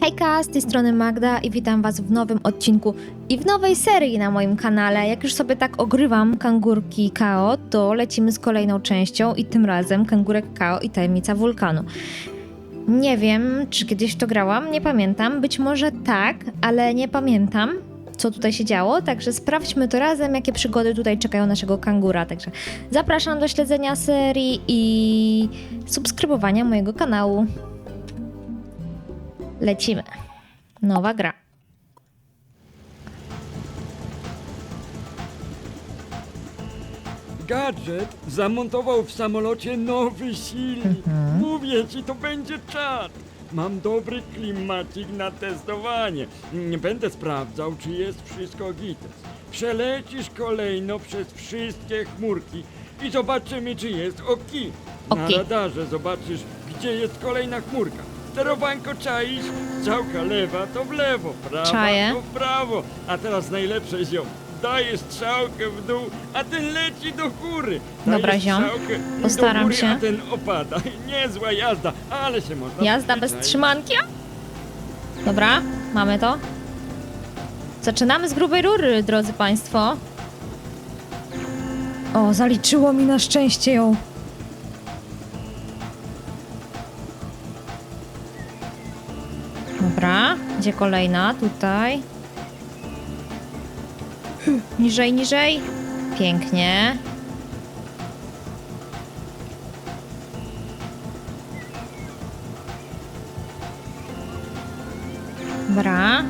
Hejka, z tej strony Magda i witam Was w nowym odcinku i w nowej serii na moim kanale. Jak już sobie tak ogrywam kangurki KO, to lecimy z kolejną częścią i tym razem kangurek KO i tajemnica wulkanu. Nie wiem, czy kiedyś to grałam, nie pamiętam. Być może tak, ale nie pamiętam, co tutaj się działo. Także sprawdźmy to razem, jakie przygody tutaj czekają naszego kangura. Także zapraszam do śledzenia serii i subskrybowania mojego kanału. Lecimy. Nowa gra. Gadżet zamontował w samolocie nowy silnik. Mówię ci, to będzie czad. Mam dobry klimacik na testowanie. Nie będę sprawdzał, czy jest wszystko gites. Przelecisz kolejno przez wszystkie chmurki i zobaczymy, czy jest oki. Na Oki. radarze zobaczysz, gdzie jest kolejna chmurka. Sterowanko czaisz, strzałka lewa to w lewo, prawa Czaję. to w prawo. A teraz najlepsze ziom. Dajesz strzałkę w dół, a ten leci do góry. Dajesz Dobra, ziom. strzałkę Postaram do góry, się. A ten opada. Niezła jazda, ale się można Jazda bez przyzwyczaić. trzymanki. Dobra, mamy to. Zaczynamy z grubej rury, drodzy Państwo. O, zaliczyło mi na szczęście ją. Dobra, gdzie kolejna? Tutaj. Niżej, niżej. Pięknie. Dobra.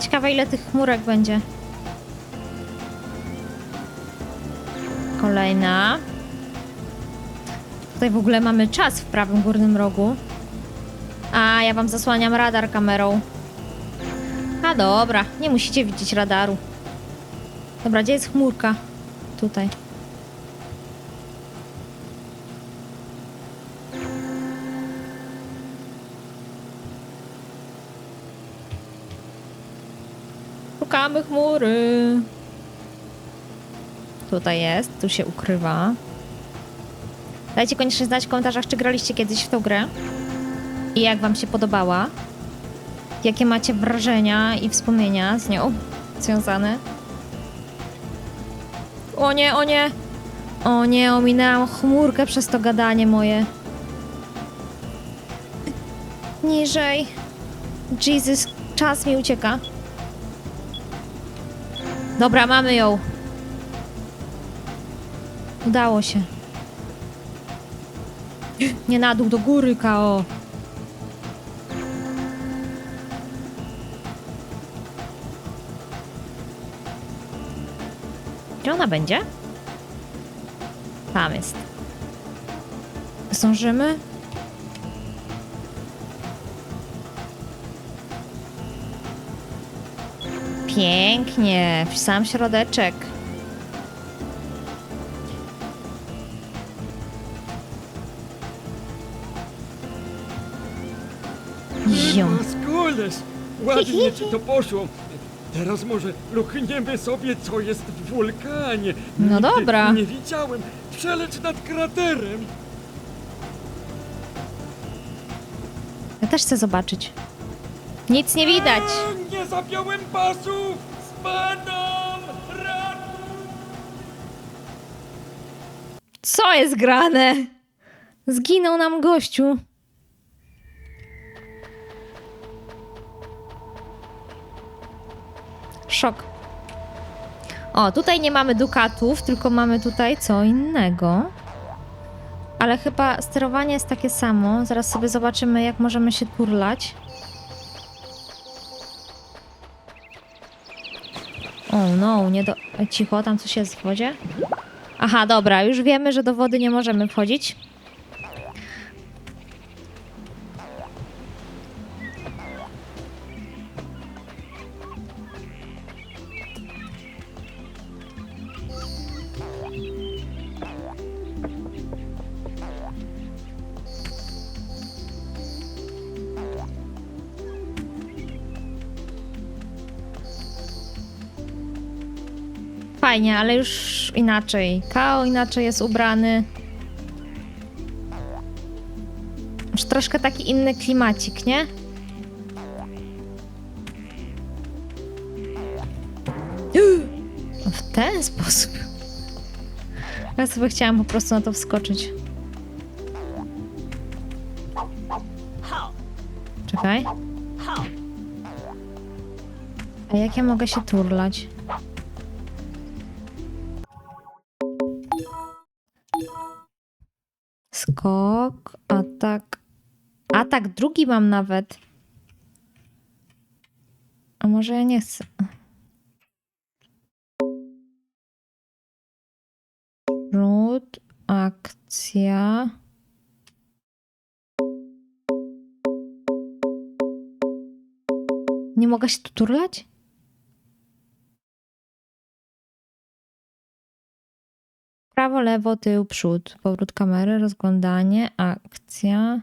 Ciekawe ile tych chmurek będzie. Kolejna. Tutaj w ogóle mamy czas w prawym górnym rogu. A, ja wam zasłaniam radar kamerą. A dobra, nie musicie widzieć radaru. Dobra, gdzie jest chmurka? Tutaj. Szukamy chmury. Tutaj jest, tu się ukrywa. Dajcie koniecznie znać w komentarzach, czy graliście kiedyś w tą grę i jak wam się podobała. Jakie macie wrażenia i wspomnienia z nią związane. O nie, o nie! O nie, ominęłam chmurkę przez to gadanie moje. Niżej. Jesus, czas mi ucieka. Dobra, mamy ją. Udało się. Nie na dół, do góry, K.O. ona będzie? Tam jest. Zdążymy? Pięknie, w sam środeczek. Ziom. Ładnie ci to poszło. Teraz może luchniemy sobie, co jest w wulkanie. No Nigdy dobra. Nie widziałem. Przeleć nad kraterem. Ja też chcę zobaczyć. Nic nie widać. A, nie zapiąłem pasów! Spadam! Co jest grane? Zginął nam gościu. Szok. O, tutaj nie mamy dukatów, tylko mamy tutaj co innego. Ale chyba sterowanie jest takie samo. Zaraz sobie zobaczymy, jak możemy się turlać. O no, nie do... Cicho, tam coś jest w wodzie? Aha, dobra, już wiemy, że do wody nie możemy wchodzić. Fajnie, ale już inaczej. Kao inaczej jest ubrany. Już troszkę taki inny klimacik, nie? W ten sposób. Ja sobie chciałam po prostu na to wskoczyć. Czekaj. A jak ja mogę się turlać? Skok, atak. Atak drugi mam nawet. A może ja nie chcę. Rzut, akcja. Nie mogę się tu turlać? Lewo, tył, przód. Powrót kamery, rozglądanie, akcja.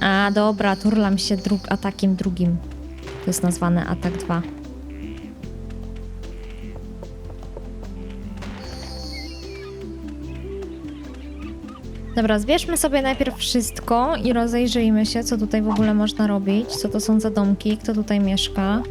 A, dobra, turlam się drug, atakiem drugim. To jest nazwane atak 2. Dobra, zbierzmy sobie najpierw wszystko i rozejrzyjmy się, co tutaj w ogóle można robić, co to są za domki, kto tutaj mieszka.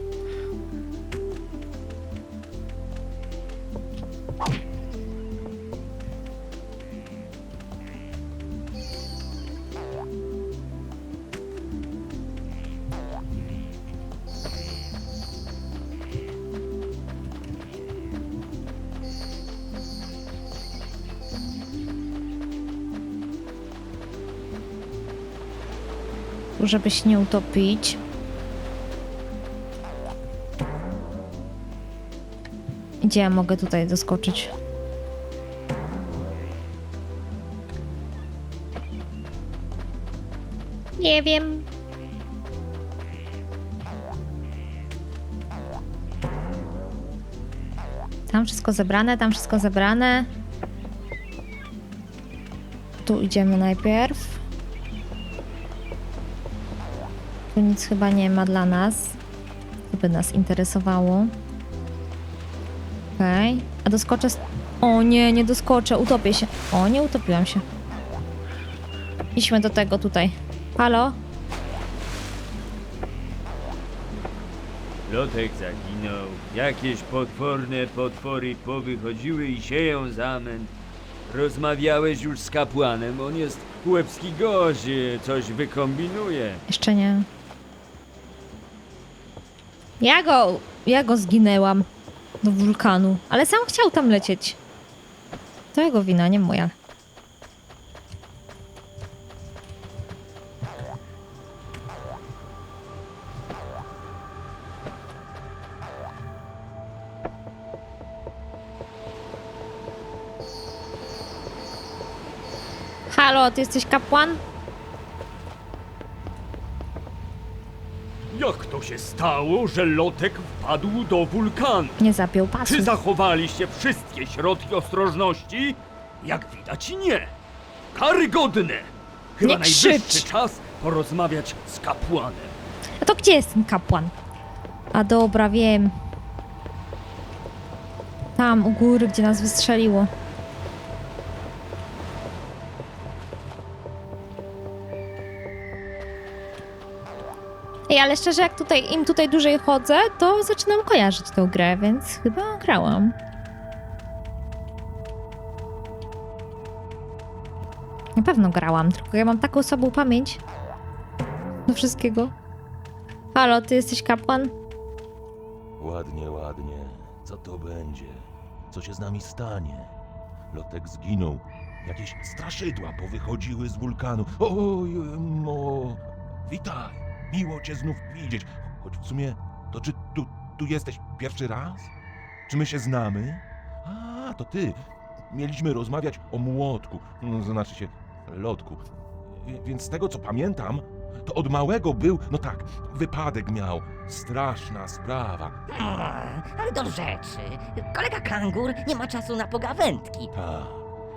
Żeby się nie utopić. Gdzie ja mogę tutaj doskoczyć? Nie wiem. Tam wszystko zebrane, tam wszystko zebrane. Tu idziemy najpierw. Nic chyba nie ma dla nas, co by nas interesowało. Okej. A doskoczę... Z... O nie, nie doskoczę, utopię się. O, nie utopiłam się. Idźmy do tego tutaj. Halo? Lotek zaginął, jakieś potworne potwory powychodziły i sieją zamęt. Rozmawiałeś już z kapłanem, on jest łebski gość, coś wykombinuje. Jeszcze nie. Ja go... Ja go zginęłam. Do wulkanu. Ale sam chciał tam lecieć. To jego wina, nie moja. Halo, ty jesteś kapłan? Jak to się stało, że lotek wpadł do wulkanu? Nie zapiął pasu. Czy zachowaliście wszystkie środki ostrożności? Jak widać nie. Karygodne! Chyba Nie najwyższy krzycz. czas porozmawiać z kapłanem. A to gdzie jest ten kapłan? A dobra, wiem. Tam, u góry, gdzie nas wystrzeliło. Ej, ale szczerze, jak tutaj, im tutaj dłużej chodzę, to zaczynam kojarzyć tę grę, więc chyba grałam. Na pewno grałam, tylko ja mam taką słabą pamięć do wszystkiego. Halo, ty jesteś kapłan? Ładnie, ładnie. Co to będzie? Co się z nami stanie? Lotek zginął. Jakieś straszydła powychodziły z wulkanu. Oj, no. Witaj. Miło cię znów widzieć. Choć w sumie, to czy tu, tu jesteś pierwszy raz? Czy my się znamy? A, to ty. Mieliśmy rozmawiać o młotku. No, znaczy się, lotku. Więc z tego co pamiętam, to od małego był, no tak, wypadek miał. Straszna sprawa. Mm, ale do rzeczy. Kolega kangur nie ma czasu na pogawędki. Tak,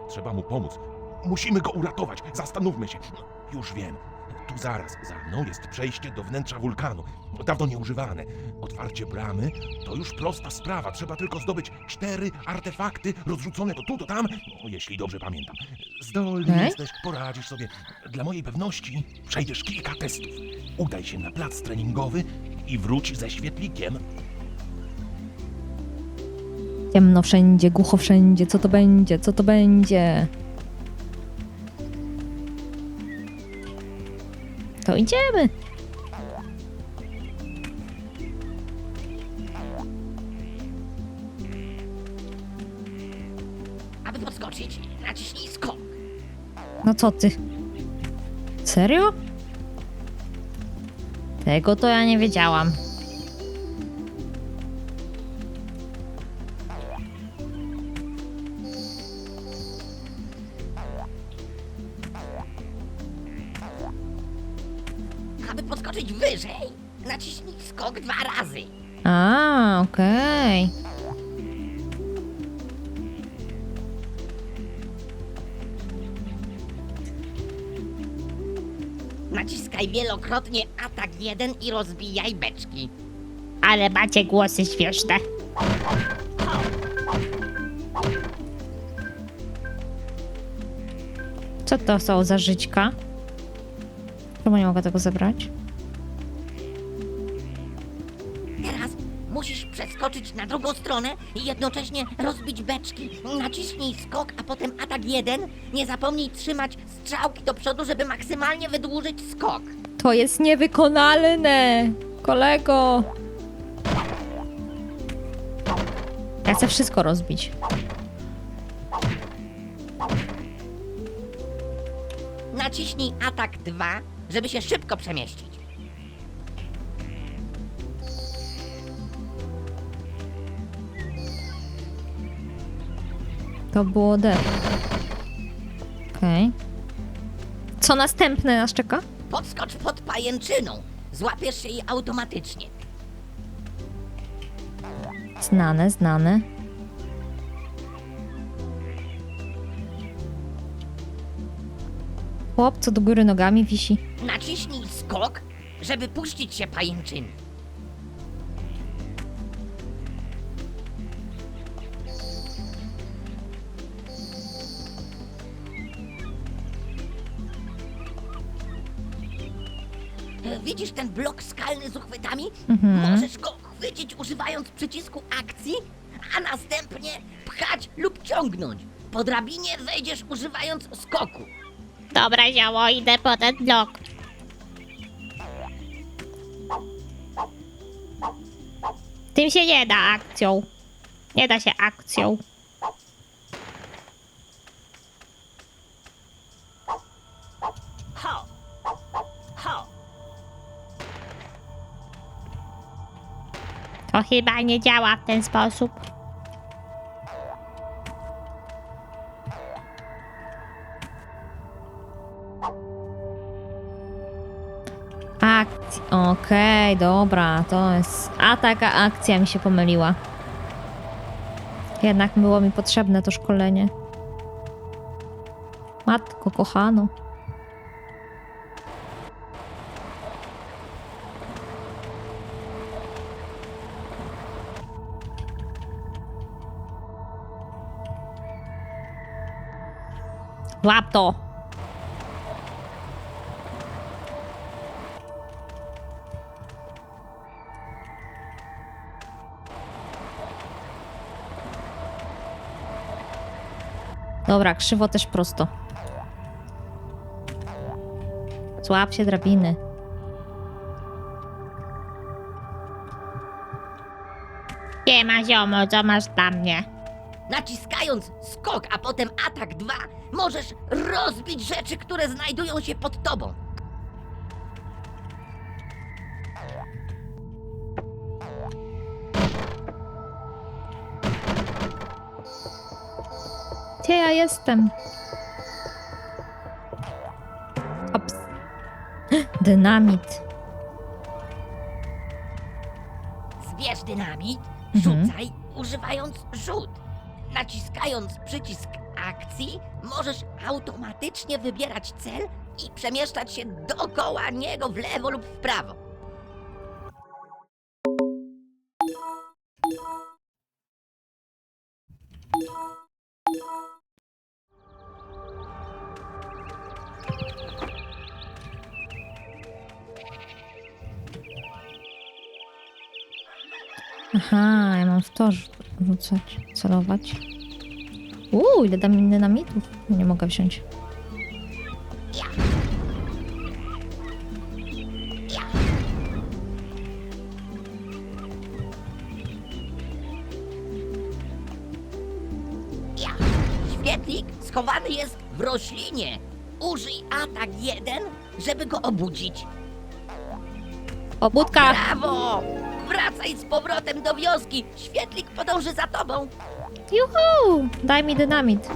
trzeba mu pomóc. Musimy go uratować. Zastanówmy się. Już wiem. Tu zaraz za mną jest przejście do wnętrza wulkanu. Dawno nieużywane. Otwarcie bramy to już prosta sprawa. Trzeba tylko zdobyć cztery artefakty rozrzucone to tu, to tam, no, jeśli dobrze pamiętam. Zdolny Okej. jesteś, poradzisz sobie. Dla mojej pewności przejdziesz kilka testów. Udaj się na plac treningowy i wróć ze świetlikiem. Ciemno wszędzie, głucho wszędzie. Co to będzie? Co to będzie? To idziemy. Aby podskoczyć, naciśnij skok. No co ty? Serio? Tego to ja nie wiedziałam. Wielokrotnie atak jeden i rozbijaj beczki. Ale macie głosy śmieszne. Co to są za żyćka? Czemu nie mogę tego zebrać? Teraz musisz przeskoczyć na drugą stronę i jednocześnie rozbić beczki. Naciśnij skok, a potem atak jeden. Nie zapomnij trzymać strzałki do przodu, żeby maksymalnie wydłużyć skok. To jest niewykonalne! Kolego! Ja chcę wszystko rozbić. Naciśnij atak 2, żeby się szybko przemieścić. To było D. Okej. Co następne nas czeka? Podskocz pod pajęczyną. Złapiesz się jej automatycznie. Znane, znane. Chłop, co do góry nogami wisi. Naciśnij skok, żeby puścić się pajęczyny. Widzisz ten blok skalny z uchwytami? Mhm. Możesz go chwycić używając przycisku akcji, a następnie pchać lub ciągnąć. Po drabinie wejdziesz używając skoku. Dobra, zioło, idę po ten blok. Tym się nie da akcją. Nie da się akcją. To chyba nie działa w ten sposób. Akcja. Okej, dobra, to jest. A taka akcja mi się pomyliła. Jednak było mi potrzebne to szkolenie. Matko, kochano. Łap to. Dobra, krzywo też prosto. Złap się drabiny. Nie ma ziomo, co masz dla mnie. Naciskając skok, a potem atak 2, możesz rozbić rzeczy, które znajdują się pod tobą. Gdzie ja jestem? Ops. Dynamit. Zbierz dynamit, Mhm. rzucaj, używając rzut. Naciskając przycisk akcji, możesz automatycznie wybierać cel i przemieszczać się dookoła niego w lewo lub w prawo. Aha, ja mam w to rzucać, celować. Uuu, ile dam dynamitów? Nie mogę wziąć. Świetlik schowany jest w roślinie. Użyj atak jeden, żeby go obudzić. Obudka! Brawo! Wracaj z powrotem do wioski. Świetlik podąży za tobą. Juhu! Daj mi dynamit.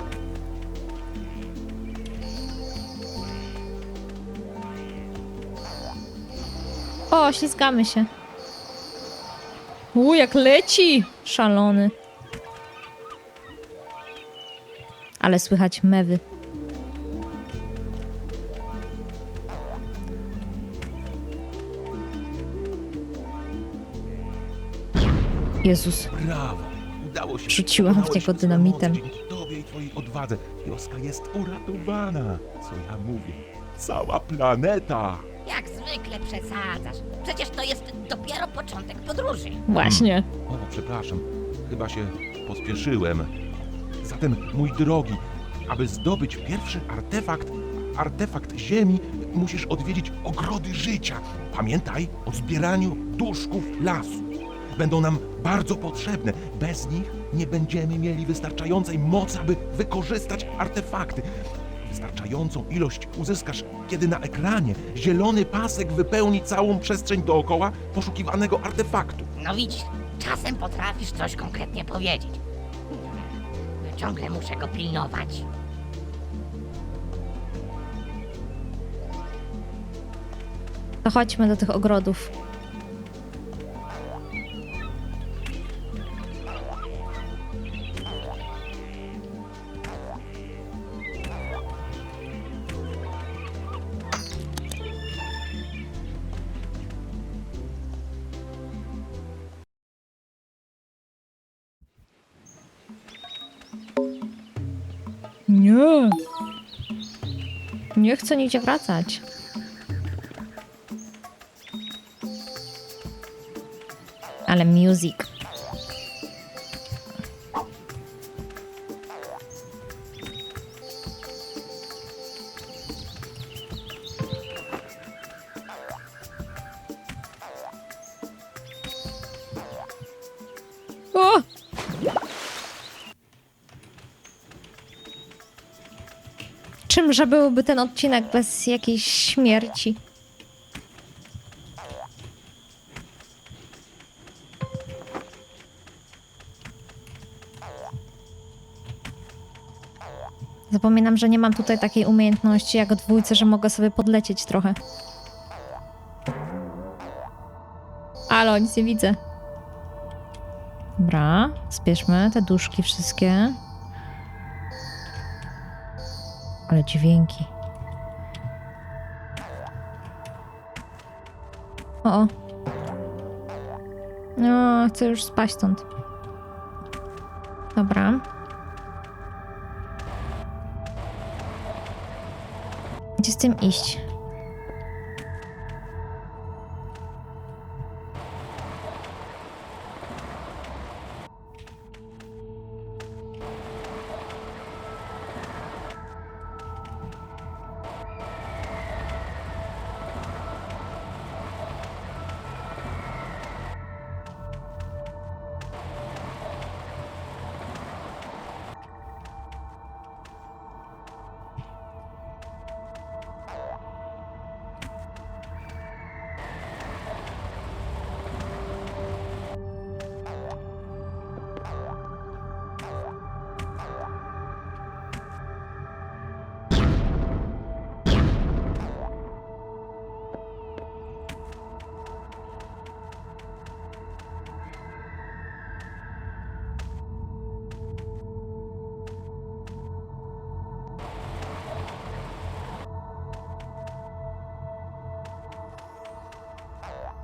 O, ślizgamy się. U, jak leci! Szalony. Ale słychać mewy. Jezus. Brawo! Udało się. Rzuciłam w niego dynamitem. Dzięki tobie i twojej odwadze wioska jest uratowana. Co ja mówię? Cała planeta! Jak zwykle przesadzasz. Przecież to jest dopiero początek podróży. Właśnie. O, przepraszam, chyba się pospieszyłem. Zatem, mój drogi, aby zdobyć pierwszy artefakt, artefakt Ziemi, musisz odwiedzić ogrody życia. Pamiętaj o zbieraniu duszków lasu. Będą nam bardzo potrzebne. Bez nich nie będziemy mieli wystarczającej mocy, aby wykorzystać artefakty. Wystarczającą ilość uzyskasz, kiedy na ekranie zielony pasek wypełni całą przestrzeń dookoła poszukiwanego artefaktu. No widzisz, czasem potrafisz coś konkretnie powiedzieć. Ciągle muszę go pilnować. To chodźmy do tych ogrodów. Nie chcę nigdzie wracać. Ale music. Czymże byłby ten odcinek bez jakiejś śmierci? Zapominam, że nie mam tutaj takiej umiejętności jak dwójce, że mogę sobie podlecieć trochę. Ale nic nie widzę. Dobra, zbierzmy te duszki wszystkie. Ale dźwięki. O. No, chcę już spaść stąd. Dobra. Gdzie z tym iść?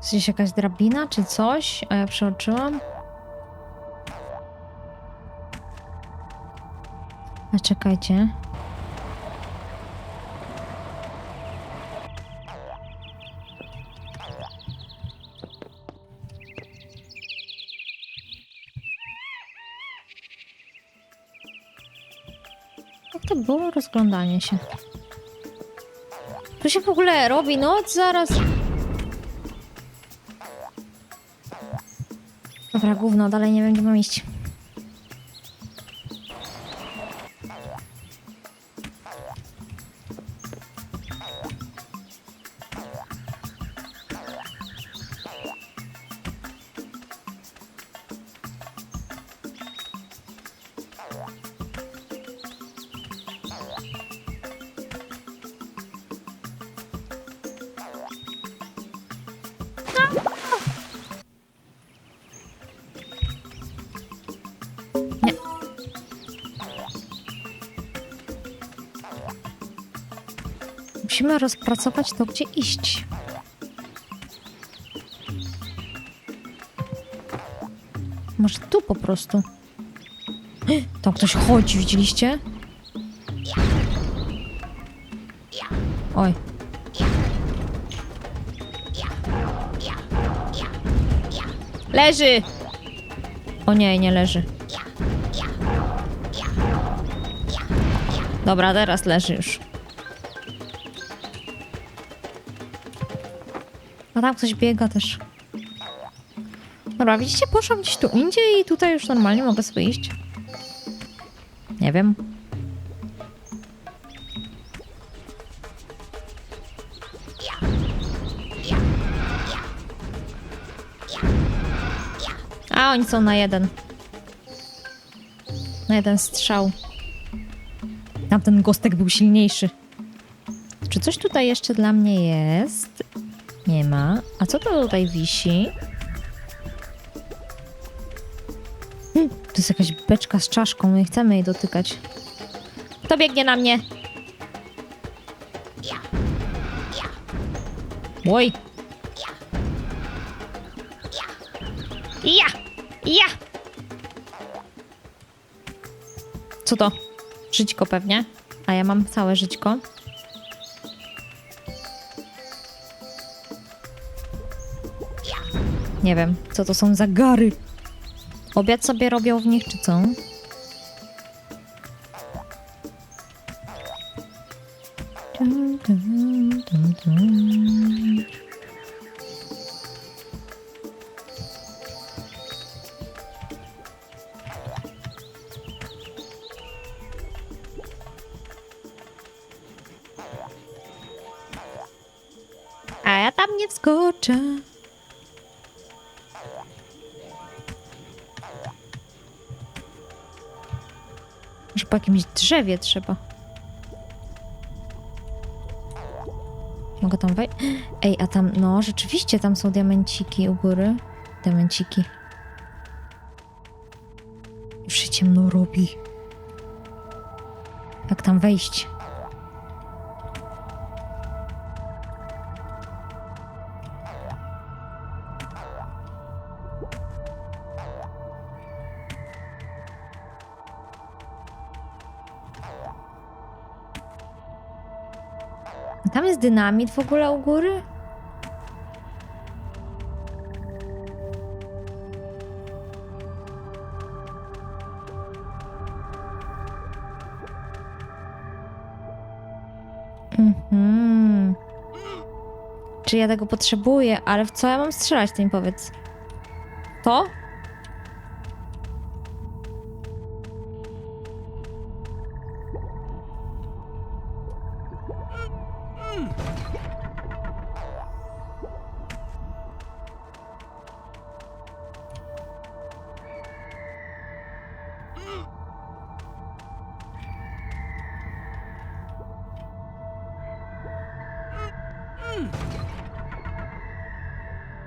Gdzieś jakaś drabina czy coś? A ja przeoczyłam. A czekajcie. Jak to było rozglądanie się? Tu się w ogóle robi noc zaraz. Dobra, gówno, dalej nie wiem, gdzie mam iść. Rozpracować to, gdzie iść. Może tu po prostu. Tam ktoś chodzi, widzieliście? Oj. Leży! O nie, nie leży. Dobra, teraz leży już. A tam ktoś biega też. Dobra, widzicie, poszłam gdzieś tu indziej i tutaj już normalnie mogę sobie iść. Nie wiem. A, oni są na jeden. Na jeden strzał. Tamten gostek był silniejszy. Czy coś tutaj jeszcze dla mnie jest? Nie ma. A co to tutaj wisi? Hmm, to jest jakaś beczka z czaszką. Nie chcemy jej dotykać. Kto biegnie na mnie? Oj. Ja! Ja! Co to? Żyćko pewnie. A ja mam całe żyćko. Nie wiem, co to są za gary. Obiad sobie robią w nich, czy co? A ja tam nie wskoczę. Jakimś drzewie trzeba. Mogę tam wejść? Ej, a tam, no rzeczywiście tam są diamenciki u góry. Diamenciki. Już się ciemno robi. Jak tam wejść? Tam jest dynamit w ogóle u góry? Mhm. Czy ja tego potrzebuję? Ale w co ja mam strzelać, ty mi powiedz? To?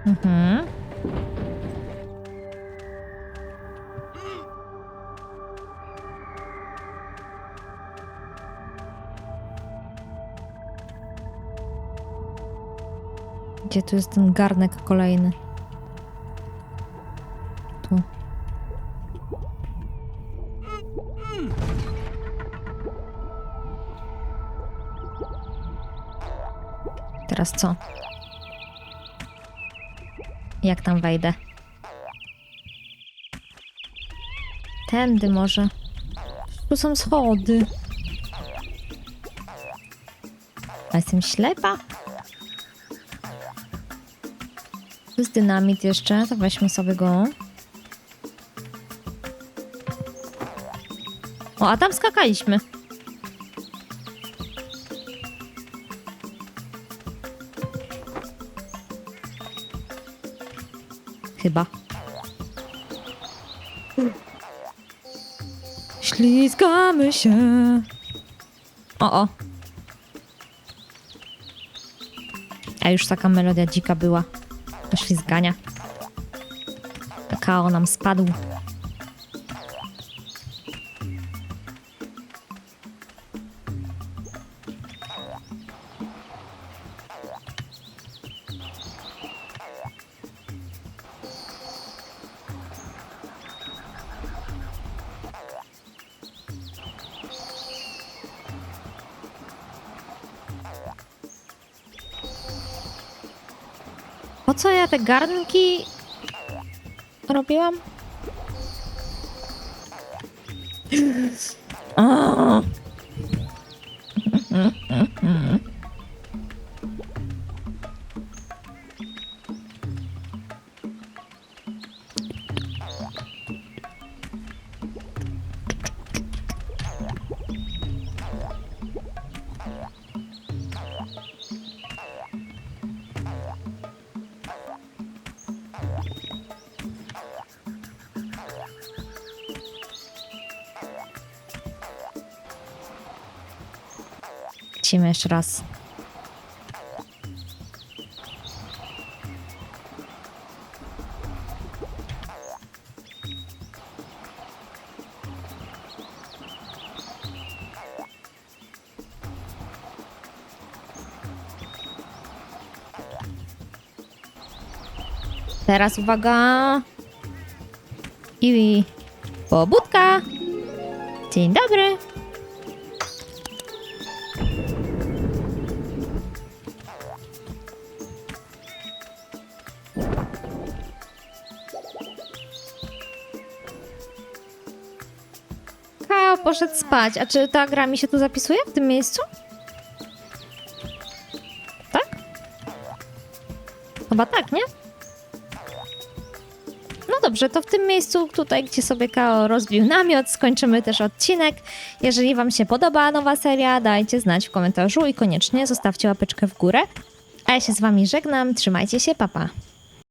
Mhm. Gdzie tu jest ten garnek kolejny? Tu. Teraz co? Jak tam wejdę? Tędy może. Tu są schody. A jestem ślepa? Tu jest dynamit jeszcze, to weźmy sobie go. O, a tam skakaliśmy. Chyba. Ślizgamy się. O, o. A już taka melodia dzika była. Do ślizgania. Kakao nam spadł. Co ja te garnki robiłam? Jeszcze raz. Teraz uwaga. I pobudka. Dzień dobry. Poszedł spać. A czy ta gra mi się tu zapisuje w tym miejscu? Tak? Chyba tak, nie? No dobrze, to w tym miejscu, tutaj, gdzie sobie Kao rozbił namiot, skończymy też odcinek. Jeżeli Wam się podoba nowa seria, dajcie znać w komentarzu i koniecznie zostawcie łapeczkę w górę. A ja się z Wami żegnam, trzymajcie się, papa. Pa.